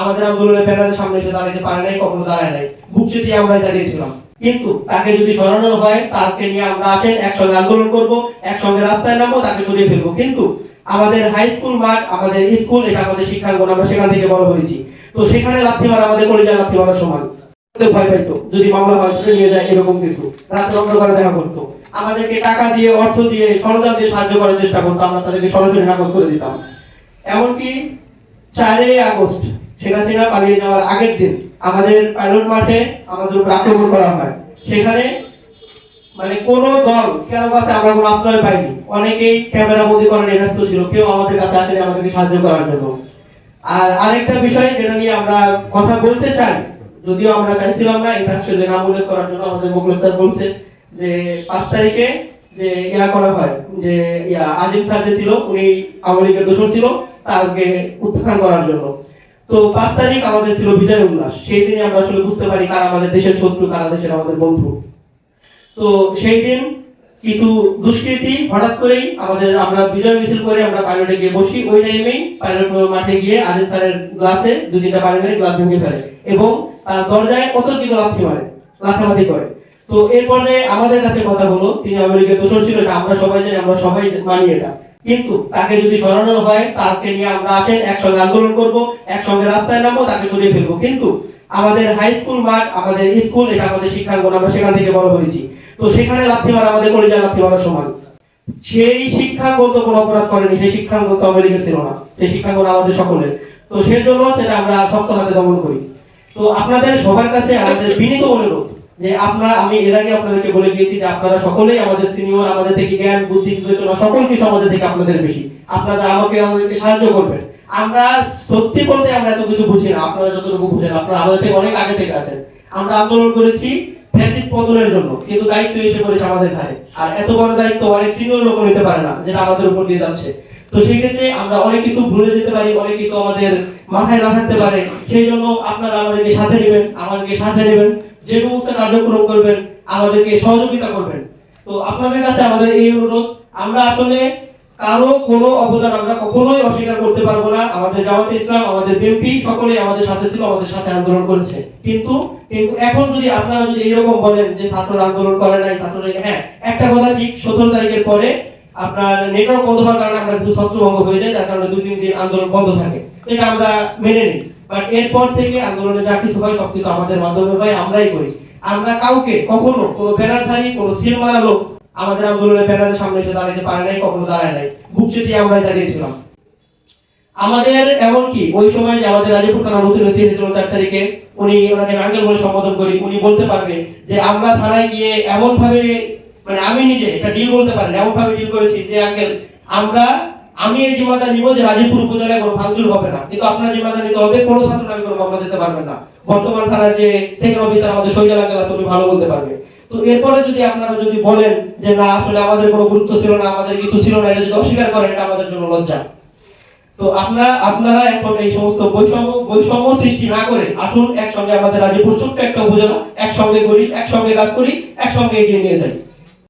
আমাদের আন্দোলনের ব্যানারের সামনে এসে দাঁড়াতে পারে নাই, কখনো দাঁড়ায় নাই। বুক চেতিয়ে আমরাই দাঁড়িয়েছিলাম। কিন্তু তাকে যদি সরানো হয়, তাকে নিয়ে আমরা আসেন, একসঙ্গে আন্দোলন করব, একসঙ্গে রাস্তায় নামবো, তাকে সরিয়ে ফেলব। কিন্তু আমাদের হাই স্কুল মাঠ, আমাদের স্কুল এটা আমাদের শিক্ষাঙ্গন আমরা সেখান থেকে বড় হয়েছি। তো সেখানে লাথি মারা আমাদের কলেজে লাথি মারার সমান ভয় পাইতো, যদি মামলা ধরে নিয়ে যায় এরকম কিছু। রাত্রে অন্ধকারে দেখা করতো। আমাদেরকে টাকা দিয়ে, অর্থ দিয়ে, সরঞ্জাম দিয়ে সাহায্য করার চেষ্টা করতো, আমরা তাদেরকে সরাসরি নাকচ করে দিতাম। এমনকি চারই আগস্ট শেখ হাসিনা পালিয়ে যাওয়ার আগের দিন আমাদের পাইলট মাঠে আমাদের উপর আক্রমণ করা হয়। সেখানে মানে কোন দল কেন কাছে আমরা কোনো আশ্রয় পাইনি। অনেকেই ক্যামেরা বন্দি করার ব্যস্ত ছিল, কেউ আমাদের কাছে আসেনি আমাদেরকে সাহায্য করার জন্য। আর আরেকটা বিষয় যেটা নিয়ে আমরা কথা বলতে চাই, যদিও আমরা চাইছিলাম না এটা আসলে নাম উল্লেখ করার জন্য আমাদের মুকুল স্যার বলছে যে পাঁচ তারিখে যে ইয়া করা হয়, যে ইয়া আজিম স্যার যে ছিল, উনি আওয়ামী লীগের দোষর ছিল, তাকে উত্থান করার জন্য। তো পাঁচ তারিখ আমাদের ছিল বিজয় উল্লাস। সেই দিনে আমরা আসলে বুঝতে পারি কারা আমাদের দেশের শত্রু, কারা দেশের আমাদের বন্ধু। তো সেই দিন কিছু দুষ্কৃতী হঠাৎ করেই আমাদের, আমরা বিজয় মিছিল করে আমরা পাইলটে গিয়ে বসি। ওই টাইমেই পাইলট মাঠে গিয়ে আজিম স্যারের গ্লাসে দু তিনটা পানি মেরে গ্লাস ভেঙে ফেলে এবং তার দরজায় অতর্কিত লাথি মারে, লাথালাথি করে। তো এর পর্যায়ে আমাদের কাছে কথা হলো, তিনি আমেরিকার দোষর ছিল এটা, আমরা সবাই জানি, আমরা সবাই মানি এটা। কিন্তু তাকে যদি সরানো হয়, তাকে নিয়ে আমরা আসেন, একসঙ্গে আন্দোলন করব, একসঙ্গে রাস্তায় নামবো, তাকে সরিয়ে ফেলব। কিন্তু আমাদের হাই স্কুল মাঠ, আমাদের স্কুল এটা আমাদের শিক্ষাঙ্গন, আমরা সেখান থেকে বড় হয়েছি। তো সেখানে লাথি মারা আমাদের কলেজে লাথি মারার সমান। সেই শিক্ষাঙ্গন তো কোনো অপরাধ করেনি, সেই শিক্ষাঙ্গন তো আমেরিকা ছিল না। সেই শিক্ষাঙ্গন আমাদের সকলের। তো সেই জন্য সেটা আমরা শক্ত হাতে দমন করি। তো আপনাদের সবার কাছে আমাদের বিনীত অনুরোধ যে আপনারা, আমি এর আগে আপনাদেরকে বলে দিয়েছি যে আপনারা সকলেই আমাদের সিনিয়র, আমাদের থেকে জ্ঞান, বুদ্ধি, বিবেচনা, সকল কিছু আমাদের থেকে আপনাদের বেশি। আপনারা আমাকে, আমাদেরকে সাহায্য করবেন। আমরা সত্যি বলতে আমরা এত কিছু বুঝি না। আপনারা যতটুকু বুঝেন, আপনারা আমাদের থেকে অনেক আগে থেকে আছেন। আমরা আন্দোলন করেছি পতনের জন্য, কিন্তু দায়িত্ব এসে পড়েছে আমাদের ঘাড়ে। আর এত বড় দায়িত্ব অনেক সিনিয়র লোক নিতে পারে না, যেটা আমাদের উপর দিয়ে যাচ্ছে। তো সেই ক্ষেত্রে আমরা অনেক কিছু ভুলে যেতে পারি, অনেক কিছু আমাদের মাথায় না থাকতে পারে। সেই জন্য আপনারা আমাদেরকে সাথে নেবেন, আমাদেরকে সাথে নেবেন। যে সমস্ত কার্যক্রম করবেন, আমাদেরকে সহযোগিতা করবেন। তো আপনাদের কাছে আমাদের এই অনুরোধ, আমরা আসলে কারও কোনো অবদান আমরা কখনোই অস্বীকার করতে পারব না। আমাদের জামাতে ইসলাম, আমাদের বিএনপি সকলেই আমাদের সাথে ছিল, আমাদের সাথে আন্দোলন করেছে। কিন্তু কিন্তু এখন যদি আপনারা যদি এরকম বলেন যে ছাত্র আন্দোলন করে নাই, ছাত্ররা হ্যাঁ একটা কথা ঠিক, সতেরো তারিখের পরে আপনার নেটওয়ার্ক বন্ধ হওয়ার কারণে আমরা কিছু ছত্রভঙ্গ হয়ে যায়, যার কারণে দুই তিন দিন আন্দোলন বন্ধ থাকে। এটা আমরা মেনে নিই। বাট এরপর থেকে আন্দোলনে যা কিছু হয়, সবকিছু আমাদের মাধ্যমে হয়, আমরাই করি। আমরা কাউকে কখনো কোনো ব্যানারধারী কোনো সিল লোক আমাদের আন্দোলনের ব্যানারের সামনে এসে দাঁড়াতে পারে নাই, কখনো দাঁড়ায় নাই। বুক চেতিয়ে আমরাই দাঁড়িয়েছিলাম। আমাদের এমনকি ওই সময় আমাদের রাজীপুর থানা নতুন ওসি ছিল চার তারিখে, উনি ওনাকে আঙ্কেল বলে সম্বোধন করি, উনি বলতে পারবে যে আমরা থানায় গিয়ে এমন ভাবে মানে আমি নিজে এটা ডিল বলতে পারেন এমন ভাবে ডিল করেছি যে, আঙ্কেল, আমরা আমি এই জিম্মাদার নিব যে রাজীবপুর উপজেলায় কোনো ভাঙচুর হবে না। কিন্তু আপনার জিম্মাদার নিতে হবে, কোনো ছাত্র নামে কোনো মামলা দিতে পারবেন না। বর্তমান থানার যে সেকেন্ড অফিসার আমাদের শহীদ আঙ্কেল আছে উনি ভালো বলতে পারবে। তো এরপরে যদি আপনারা যদি বলেন যে না, আসলে আমাদের কোনো গুরুত্ব ছিল না, আমাদের কিছু ছিল না, এটা যদি অস্বীকার করেন, এটা আমাদের জন্য লজ্জা। তো আপনারা আপনারা এখন এই সমস্ত বৈষম্য বৈষম্য সৃষ্টি না করে আসুন একসঙ্গে আমাদের রাজীবপুর ছোট্ট একটা উপজেলা, একসঙ্গে করি একসঙ্গে কাজ করি, একসঙ্গে এগিয়ে নিয়ে যাই।